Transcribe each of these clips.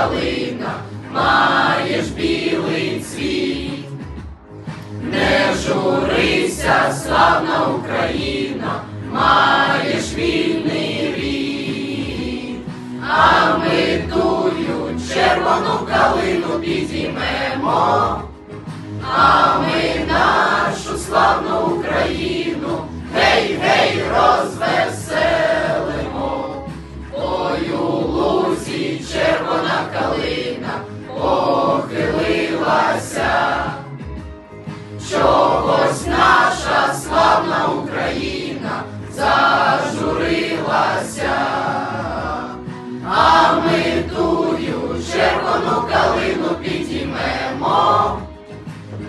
Калина, маєш білий цвіт. Не журися, славна Україна, маєш вільний рід. А ми тую червону калину підіймемо, а ми нашу славну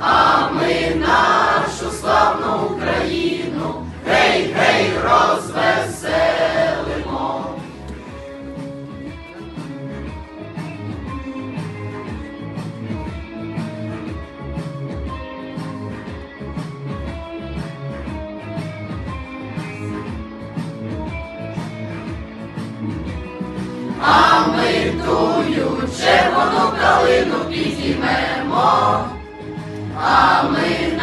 а ми нашу славну Україну, гей, гей, розвеселимо. А ми тую червону калину підіймемо, а ми нашу славну